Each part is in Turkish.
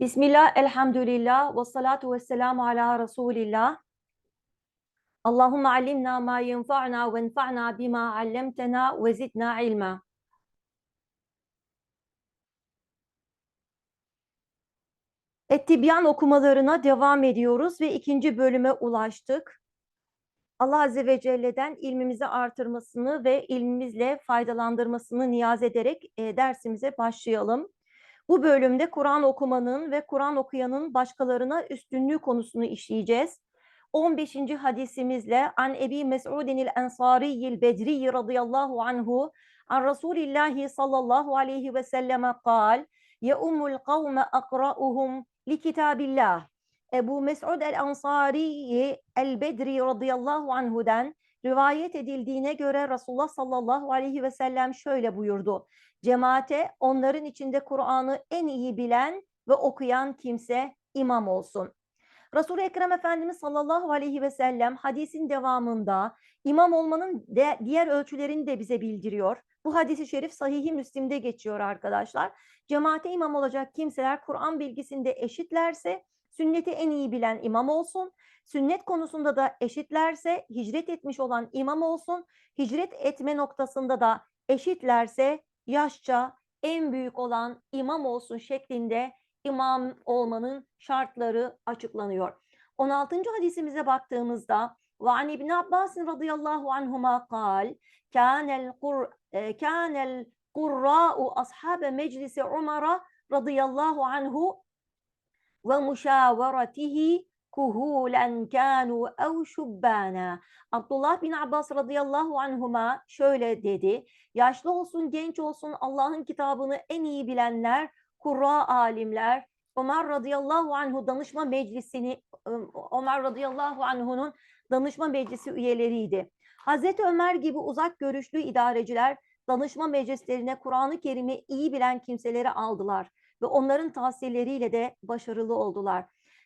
Bismillah, elhamdülillah, ve salatu ve selamu ala Resulillah. Allahümme allimna ma yenfa'na ve enfa'na bima allemtena ve zidna ilma. Ettibyan okumalarına devam ediyoruz ve ikinci bölüme ulaştık. Allah Azze ve Celle'den ilmimizi artırmasını ve ilmimizle faydalandırmasını niyaz ederek e, dersimize başlayalım. Bu bölümde Kur'an okumanın ve Kur'an okuyanın başkalarına üstünlüğü konusunu işleyeceğiz. 15. hadisimizle An Ebi Mes'udin el-Ensariyil Bedri radıyallahu anhu an Resulillahi sallallahu aleyhi ve selleme kal Ya ummul kavme akra'uhum li kitabillah. Ebu Mes'ud el-Ansari el-Bedri radıyallahu anhu'den rivayet edildiğine göre Resulullah sallallahu aleyhi ve sellem şöyle buyurdu. Cemaate onların içinde Kur'an'ı en iyi bilen ve okuyan kimse imam olsun. Resul-i Ekrem Efendimiz sallallahu aleyhi ve sellem hadisin devamında imam olmanın de, diğer ölçülerini de bize bildiriyor. Bu hadisi şerif sahih Müslim'de geçiyor arkadaşlar. Cemaate imam olacak kimseler Kur'an bilgisinde eşitlerse sünneti en iyi bilen imam olsun. Sünnet konusunda da eşitlerse hicret etmiş olan imam olsun. Hicret etme noktasında da eşitlerse yaşça en büyük olan imam olsun şeklinde imam olmanın şartları açıklanıyor. 16. hadisimize baktığımızda وعن ابن عباس رضي الله عنهما قال كان القر كان القراء أصحاب مجلس عمر رضي الله عنه ومشاورته kuhulen kanu ev şubbana. Abdullah bin Abbas radıyallahu anhuma şöyle dedi. Yaşlı olsun, genç olsun Allah'ın kitabını en iyi bilenler, kurra alimler, Ömer radıyallahu anhu danışma meclisini, Ömer radıyallahu anhu'nun danışma meclisi üyeleriydi. Hazreti Ömer gibi uzak görüşlü idareciler danışma meclislerine Kur'an-ı Kerim'i iyi bilen kimseleri aldılar ve onların tavsiyeleriyle de başarılı oldular.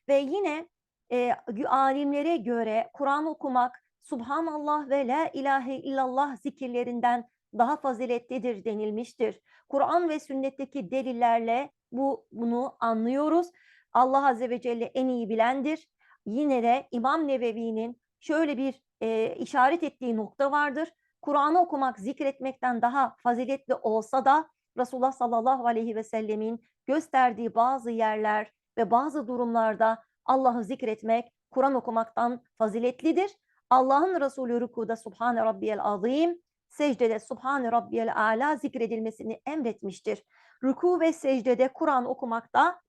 Ve yine e, alimlere göre Kur'an okumak Subhanallah ve La ilahe illallah zikirlerinden daha faziletlidir denilmiştir. Kur'an ve sünnetteki delillerle bu bunu anlıyoruz. Allah Azze ve Celle en iyi bilendir. Yine de İmam Nevevi'nin şöyle bir e, işaret ettiği nokta vardır. Kur'an'ı okumak zikretmekten daha faziletli olsa da Resulullah sallallahu aleyhi ve sellemin gösterdiği bazı yerler ve bazı durumlarda Allah'ı zikretmek Kur'an okumaktan faziletlidir. Allah'ın Resulü rükuda Subhane Rabbiyel Azim, secdede Subhane Rabbiyel Ala zikredilmesini emretmiştir. Rüku ve secdede Kur'an okumak da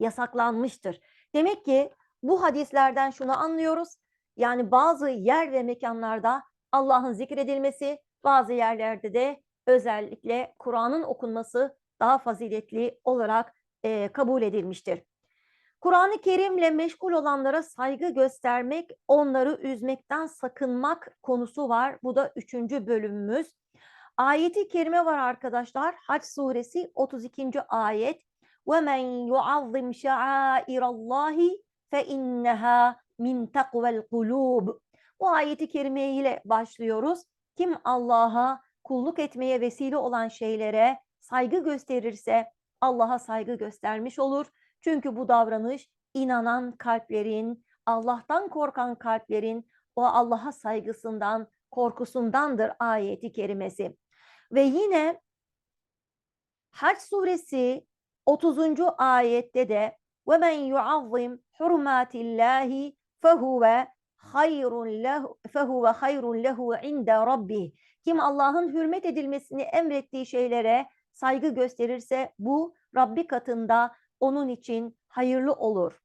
yasaklanmıştır. Demek ki bu hadislerden şunu anlıyoruz. Yani bazı yer ve mekanlarda Allah'ın zikredilmesi, bazı yerlerde de özellikle Kur'an'ın okunması daha faziletli olarak e, kabul edilmiştir. Kur'an-ı Kerim'le meşgul olanlara saygı göstermek, onları üzmekten sakınmak konusu var. Bu da üçüncü bölümümüz. Ayeti kerime var arkadaşlar. Haç suresi 32. ayet. وَمَنْ يُعَظِّمْ شَعَائِرَ اللّٰهِ فَاِنَّهَا مِنْ تَقْوَ الْقُلُوبِ Bu ayeti kerime ile başlıyoruz. Kim Allah'a kulluk etmeye vesile olan şeylere saygı gösterirse Allah'a saygı göstermiş olur. Çünkü bu davranış inanan kalplerin, Allah'tan korkan kalplerin o Allah'a saygısından, korkusundandır ayeti kerimesi. Ve yine Hac suresi 30. ayette de ve men yuazzim hurmatillahi fehuve hayrun lehu fehuve hayrun lehu inde rabbih. Kim Allah'ın hürmet edilmesini emrettiği şeylere saygı gösterirse bu Rabbi katında onun için hayırlı olur.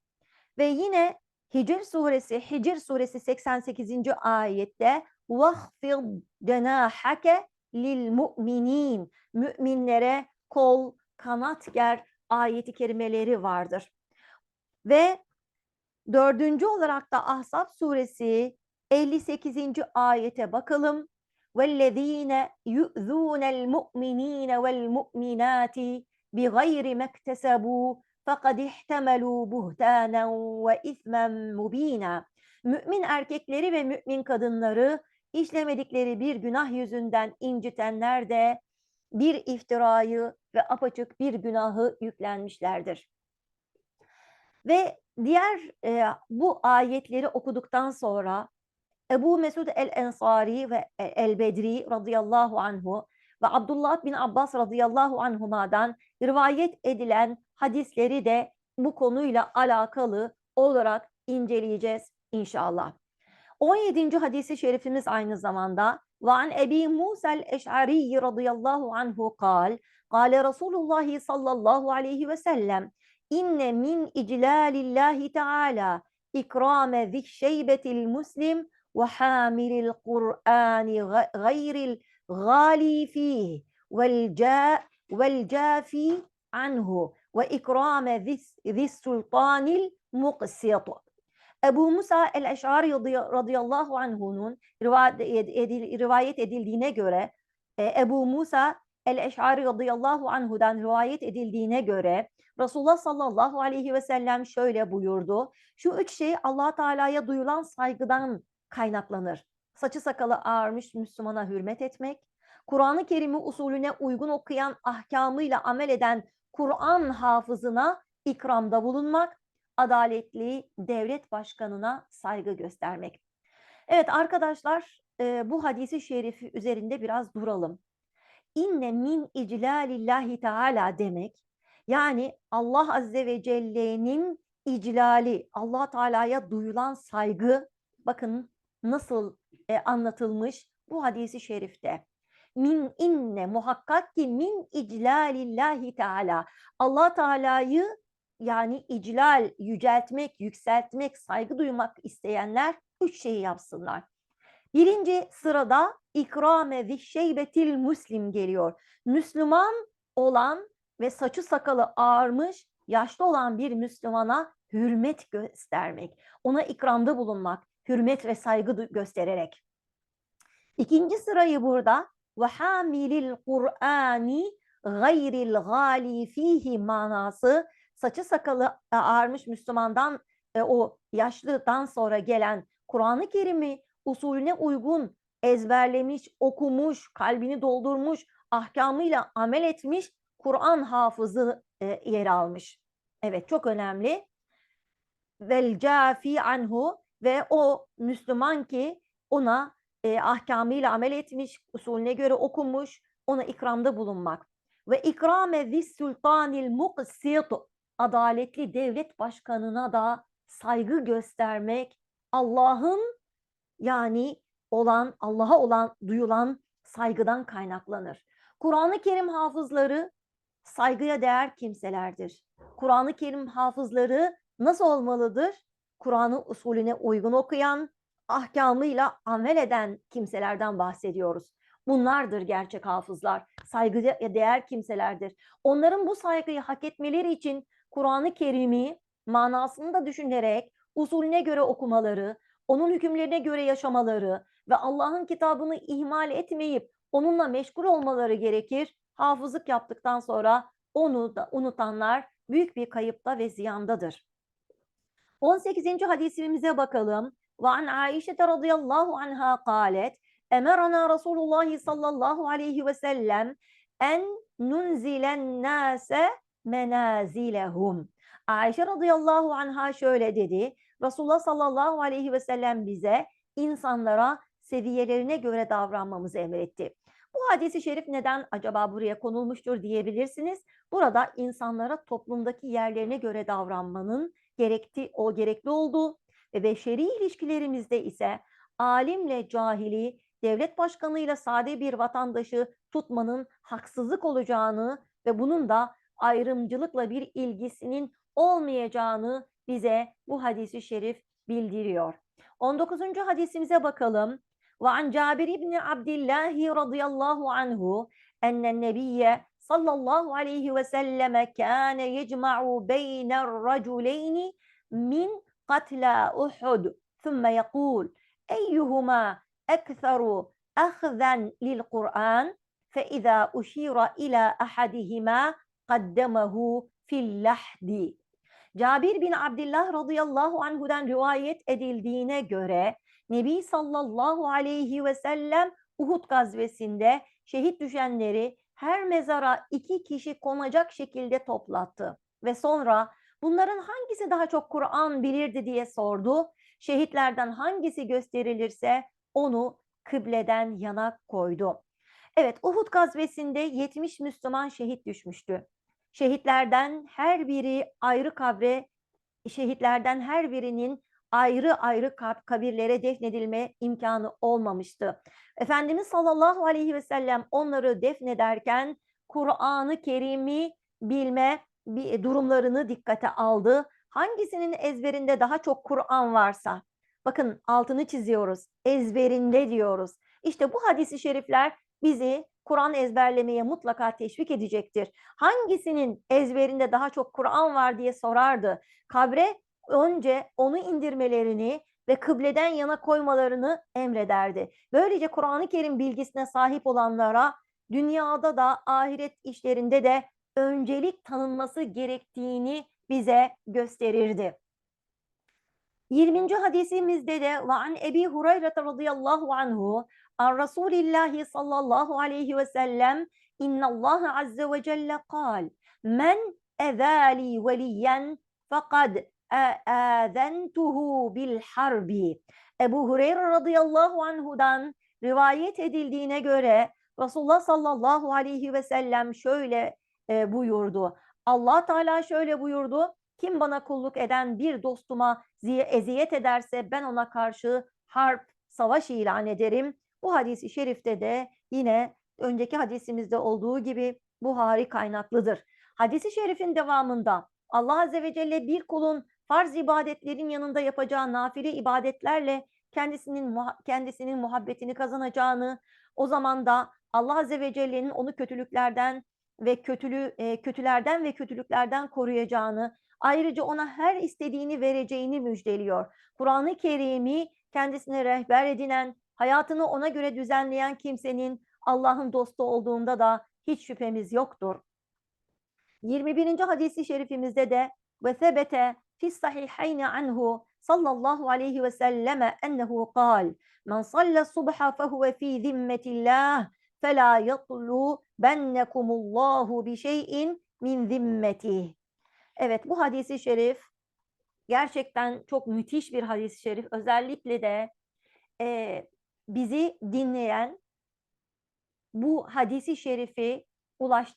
Ve yine Hicr suresi Hicr suresi 88. ayette vahfid denahake lil mu'minin müminlere kol kanat ger ayeti kerimeleri vardır. Ve dördüncü olarak da Ahzab suresi 58. ayete bakalım. وَالَّذ۪ينَ يُؤْذُونَ الْمُؤْمِن۪ينَ وَالْمُؤْمِنَاتِ بغير ما اكتسبوا fakat ihtemelu buhtanen ve ismen mubina. Mümin erkekleri ve mümin kadınları işlemedikleri bir günah yüzünden incitenler de bir iftirayı ve apaçık bir günahı yüklenmişlerdir. Ve diğer e, bu ayetleri okuduktan sonra Ebu Mesud el-Ensari ve el-Bedri radıyallahu anhu ve Abdullah bin Abbas radıyallahu anhuma'dan rivayet edilen hadisleri de bu konuyla alakalı olarak inceleyeceğiz inşallah. 17. hadisi şerifimiz aynı zamanda وعن أبي موسى الأشعري رضي الله عنه قال قال رسول الله صلى الله عليه وسلم إن من إجلال الله تعالى إكرام ذي الشيبة المسلم وحامل القرآن غير الغالي فيه والجاء والجافي عنه وإكرام ذي السلطان المقسط Ebu Musa el-Eş'ari radıyallahu anhu'nun rivayet edildiğine göre Ebu Musa el-Eş'ari radıyallahu anhu'dan rivayet edildiğine göre Resulullah sallallahu aleyhi ve sellem şöyle buyurdu. Şu üç şey allah Teala'ya duyulan saygıdan kaynaklanır. Saçı sakalı ağarmış Müslümana hürmet etmek, Kur'an-ı Kerim'i usulüne uygun okuyan, ahkamıyla amel eden Kur'an hafızına ikramda bulunmak, adaletli devlet başkanına saygı göstermek. Evet arkadaşlar bu hadisi şerifi üzerinde biraz duralım. İnne min iclalillahi teala demek yani Allah azze ve celle'nin iclali, Allah Teala'ya duyulan saygı bakın nasıl e, anlatılmış bu hadisi şerifte. Min inne muhakkak ki min iclalillahi teala. Allah Teala'yı yani iclal, yüceltmek, yükseltmek, saygı duymak isteyenler üç şeyi yapsınlar. Birinci sırada ikrame zişşeybetil muslim geliyor. Müslüman olan ve saçı sakalı ağarmış, yaşlı olan bir Müslümana hürmet göstermek, ona ikramda bulunmak, hürmet ve saygı göstererek. İkinci sırayı burada hamilil Kur'ani gayril gali fihi manası saçı sakalı ağarmış Müslümandan e, o yaşlıdan sonra gelen Kur'an-ı Kerim'i usulüne uygun ezberlemiş, okumuş, kalbini doldurmuş, ahkamıyla amel etmiş Kur'an hafızı e, yer almış. Evet çok önemli. Vel cafi anhu ve o Müslüman ki ona e, ahkamıyla amel etmiş, usulüne göre okumuş, ona ikramda bulunmak. Ve ikrame zis sultanil muqsit adaletli devlet başkanına da saygı göstermek Allah'ın yani olan Allah'a olan duyulan saygıdan kaynaklanır. Kur'an-ı Kerim hafızları saygıya değer kimselerdir. Kur'an-ı Kerim hafızları nasıl olmalıdır? Kur'an'ı usulüne uygun okuyan, ahkamıyla amel eden kimselerden bahsediyoruz. Bunlardır gerçek hafızlar, saygıya değer kimselerdir. Onların bu saygıyı hak etmeleri için Kur'an-ı Kerim'i manasını da düşünerek usulüne göre okumaları, onun hükümlerine göre yaşamaları ve Allah'ın kitabını ihmal etmeyip onunla meşgul olmaları gerekir. Hafızlık yaptıktan sonra onu da unutanlar büyük bir kayıpta ve ziyandadır. 18. hadisimize bakalım. Ve an Aişe radıyallahu anha kalet emerana Resulullah sallallahu aleyhi ve sellem en nunzilen nase menazilehum. Ayşe radıyallahu anha şöyle dedi. Resulullah sallallahu aleyhi ve sellem bize insanlara seviyelerine göre davranmamızı emretti. Bu hadisi şerif neden acaba buraya konulmuştur diyebilirsiniz. Burada insanlara toplumdaki yerlerine göre davranmanın gerekti, o gerekli olduğu ve beşeri ilişkilerimizde ise alimle cahili, devlet başkanıyla sade bir vatandaşı tutmanın haksızlık olacağını ve bunun da ayrımcılıkla bir ilgisinin olmayacağını bize bu hadisi şerif bildiriyor. 19. hadisimize bakalım. Ve an Cabir ibn Abdullah radıyallahu anhu ennen nebiyye sallallahu aleyhi ve selleme kâne yecma'u beyner raculeyni min katla Uhud. Thumma yakul eyyuhuma ekseru ahzen lil Kur'an fe izâ uşira ila ahadihima kaddemahu fil lahdi. Cabir bin Abdullah radıyallahu anhu'dan rivayet edildiğine göre Nebi sallallahu aleyhi ve sellem Uhud gazvesinde şehit düşenleri her mezara iki kişi konacak şekilde toplattı ve sonra Bunların hangisi daha çok Kur'an bilirdi diye sordu. Şehitlerden hangisi gösterilirse onu kıbleden yana koydu. Evet, Uhud gazvesinde 70 Müslüman şehit düşmüştü. Şehitlerden her biri ayrı kabre, şehitlerden her birinin ayrı ayrı kabirlere defnedilme imkanı olmamıştı. Efendimiz sallallahu aleyhi ve sellem onları defnederken Kur'an-ı Kerim'i bilme durumlarını dikkate aldı. Hangisinin ezberinde daha çok Kur'an varsa, bakın altını çiziyoruz, ezberinde diyoruz. İşte bu hadisi şerifler bizi Kur'an ezberlemeye mutlaka teşvik edecektir. Hangisinin ezberinde daha çok Kur'an var diye sorardı. Kabre önce onu indirmelerini ve kıbleden yana koymalarını emrederdi. Böylece Kur'an-ı Kerim bilgisine sahip olanlara dünyada da ahiret işlerinde de öncelik tanınması gerektiğini bize gösterirdi. 20. hadisimizde de ve an Ebi Hureyre radıyallahu anhu an Resulillahi sallallahu aleyhi ve sellem Allah azze ve celle kal men evali veliyen fakad bil harbi. Ebu Hureyre radıyallahu anhudan rivayet edildiğine göre Resulullah sallallahu aleyhi ve sellem şöyle e, buyurdu. Allah Teala şöyle buyurdu. Kim bana kulluk eden bir dostuma eziyet ederse ben ona karşı harp, savaş ilan ederim. Bu hadisi şerifte de yine önceki hadisimizde olduğu gibi Buhari kaynaklıdır. Hadisi şerifin devamında Allah Azze ve Celle bir kulun farz ibadetlerin yanında yapacağı nafile ibadetlerle kendisinin kendisinin muhabbetini kazanacağını, o zaman da Allah Azze ve Celle'nin onu kötülüklerden ve kötülü e, kötülerden ve kötülüklerden koruyacağını, ayrıca ona her istediğini vereceğini müjdeliyor. Kur'an-ı Kerim'i kendisine rehber edinen, hayatını ona göre düzenleyen kimsenin Allah'ın dostu olduğunda da hiç şüphemiz yoktur. 21. hadisi şerifimizde de ve sebete fi sahihayni anhu sallallahu aleyhi ve selleme ennehu kal men salle subha fehuve fi zimmetillah فَلَا يَطْلُوا بَنَّكُمُ اللّٰهُ بِشَيْءٍ min zimmetih. Evet bu hadisi şerif gerçekten çok müthiş bir hadis-i şerif. Özellikle de e, bizi dinleyen bu hadisi şerifi ulaş,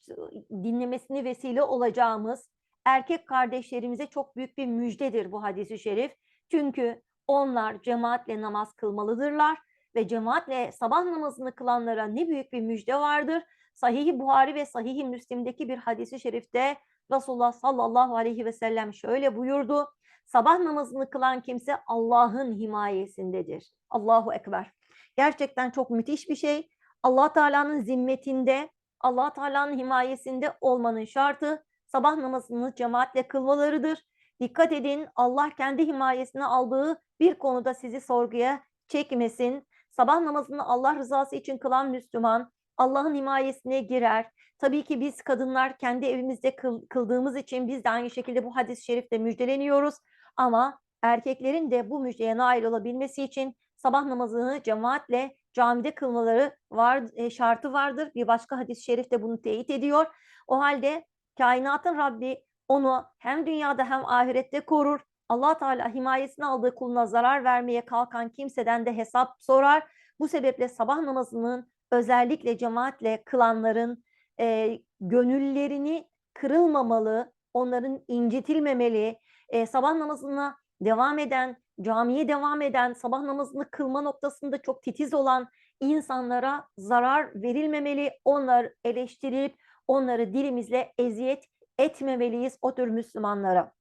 dinlemesini vesile olacağımız erkek kardeşlerimize çok büyük bir müjdedir bu hadisi şerif. Çünkü onlar cemaatle namaz kılmalıdırlar ve cemaatle sabah namazını kılanlara ne büyük bir müjde vardır. Sahih-i Buhari ve Sahih-i Müslim'deki bir hadisi şerifte Resulullah sallallahu aleyhi ve sellem şöyle buyurdu. Sabah namazını kılan kimse Allah'ın himayesindedir. Allahu Ekber. Gerçekten çok müthiş bir şey. Allah Teala'nın zimmetinde, Allah Teala'nın himayesinde olmanın şartı sabah namazını cemaatle kılmalarıdır. Dikkat edin Allah kendi himayesine aldığı bir konuda sizi sorguya çekmesin. Sabah namazını Allah rızası için kılan Müslüman Allah'ın himayesine girer. Tabii ki biz kadınlar kendi evimizde kıl, kıldığımız için biz de aynı şekilde bu hadis-i şerifte müjdeleniyoruz. Ama erkeklerin de bu müjdeye nail olabilmesi için sabah namazını cemaatle camide kılmaları var, e, şartı vardır. Bir başka hadis-i şerif de bunu teyit ediyor. O halde kainatın Rabbi onu hem dünyada hem ahirette korur. Allah Teala himayesine aldığı kuluna zarar vermeye kalkan kimseden de hesap sorar. Bu sebeple sabah namazının özellikle cemaatle kılanların e, gönüllerini kırılmamalı, onların incitilmemeli, e, sabah namazına devam eden, camiye devam eden, sabah namazını kılma noktasında çok titiz olan insanlara zarar verilmemeli, onları eleştirip onları dilimizle eziyet etmemeliyiz o tür Müslümanlara.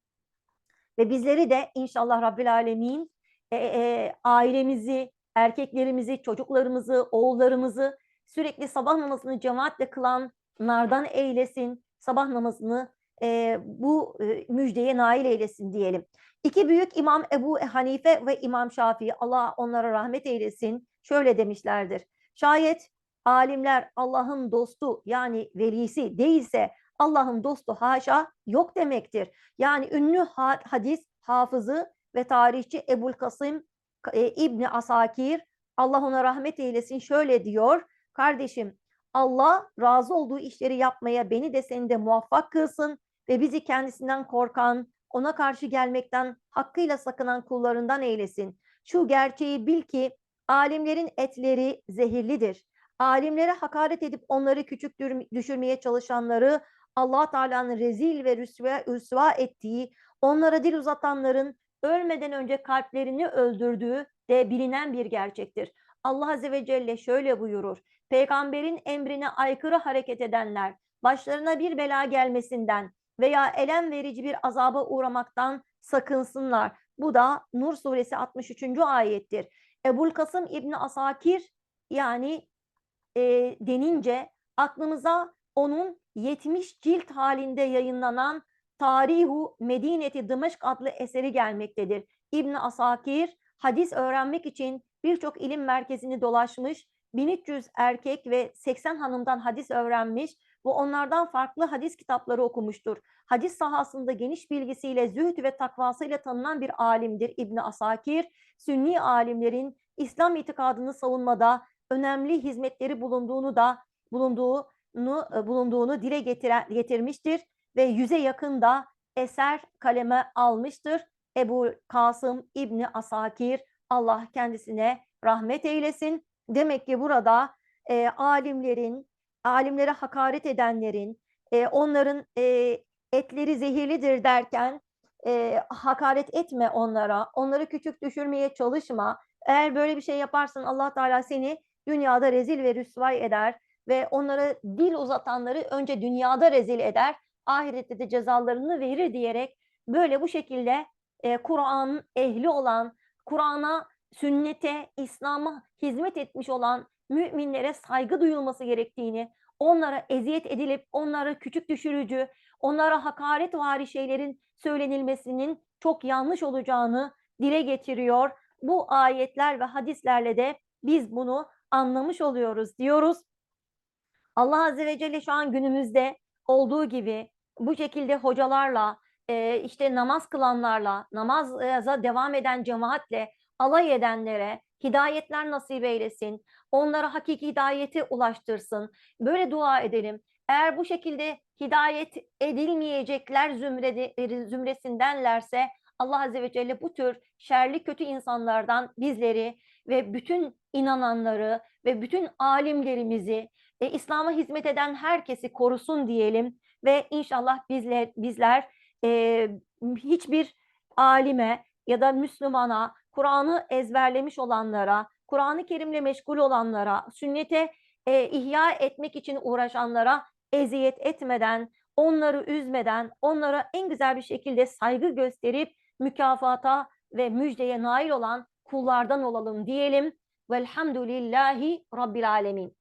Ve bizleri de inşallah Rabbil Alemin e, e, ailemizi, erkeklerimizi, çocuklarımızı, oğullarımızı sürekli sabah namazını cemaatle kılanlardan eylesin. Sabah namazını e, bu e, müjdeye nail eylesin diyelim. İki büyük imam Ebu Hanife ve İmam Şafii Allah onlara rahmet eylesin. Şöyle demişlerdir. Şayet alimler Allah'ın dostu yani velisi değilse Allah'ın dostu haşa yok demektir. Yani ünlü hadis hafızı ve tarihçi Ebul Kasım e, İbni Asakir Allah ona rahmet eylesin şöyle diyor. Kardeşim Allah razı olduğu işleri yapmaya beni de seni de muvaffak kılsın ve bizi kendisinden korkan, ona karşı gelmekten hakkıyla sakınan kullarından eylesin. Şu gerçeği bil ki alimlerin etleri zehirlidir. Alimlere hakaret edip onları küçük düşürmeye çalışanları Allah Teala'nın rezil ve rüsva, rüsva ettiği, onlara dil uzatanların ölmeden önce kalplerini öldürdüğü de bilinen bir gerçektir. Allah Azze ve Celle şöyle buyurur. Peygamberin emrine aykırı hareket edenler başlarına bir bela gelmesinden veya elem verici bir azaba uğramaktan sakınsınlar. Bu da Nur suresi 63. ayettir. Ebul Kasım İbni Asakir yani e, denince aklımıza onun 70 cilt halinde yayınlanan Tarihu Medineti Dımışk adlı eseri gelmektedir. İbn Asakir hadis öğrenmek için birçok ilim merkezini dolaşmış, 1300 erkek ve 80 hanımdan hadis öğrenmiş ve onlardan farklı hadis kitapları okumuştur. Hadis sahasında geniş bilgisiyle, zühd ve takvasıyla tanınan bir alimdir İbn Asakir. Sünni alimlerin İslam itikadını savunmada önemli hizmetleri bulunduğunu da bulunduğunu e, bulunduğunu dile getire, getirmiştir ve yüze yakın da eser kaleme almıştır. Ebu Kasım İbni Asakir Allah kendisine rahmet eylesin. Demek ki burada e, alimlerin, alimlere hakaret edenlerin, e, onların e, etleri zehirlidir derken e, hakaret etme onlara, onları küçük düşürmeye çalışma. Eğer böyle bir şey yaparsan Allah Teala seni dünyada rezil ve rüsvay eder ve onlara dil uzatanları önce dünyada rezil eder, ahirette de cezalarını verir diyerek böyle bu şekilde e, Kur'an'ın ehli olan, Kur'an'a, sünnete, İslam'a hizmet etmiş olan müminlere saygı duyulması gerektiğini, onlara eziyet edilip onları küçük düşürücü, onlara hakaret vari şeylerin söylenilmesinin çok yanlış olacağını dile getiriyor. Bu ayetler ve hadislerle de biz bunu anlamış oluyoruz diyoruz. Allah Azze ve Celle şu an günümüzde olduğu gibi bu şekilde hocalarla, e, işte namaz kılanlarla, namaza devam eden cemaatle alay edenlere hidayetler nasip eylesin. Onlara hakiki hidayeti ulaştırsın. Böyle dua edelim. Eğer bu şekilde hidayet edilmeyecekler zümrede, zümresindenlerse Allah Azze ve Celle bu tür şerli kötü insanlardan bizleri ve bütün inananları ve bütün alimlerimizi, e, İslam'a hizmet eden herkesi korusun diyelim ve inşallah bizler, bizler e, hiçbir alime ya da Müslümana, Kur'an'ı ezberlemiş olanlara, Kur'an-ı Kerim'le meşgul olanlara, sünnete e, ihya etmek için uğraşanlara eziyet etmeden, onları üzmeden, onlara en güzel bir şekilde saygı gösterip mükafata ve müjdeye nail olan kullardan olalım diyelim. Velhamdülillahi Rabbil Alemin.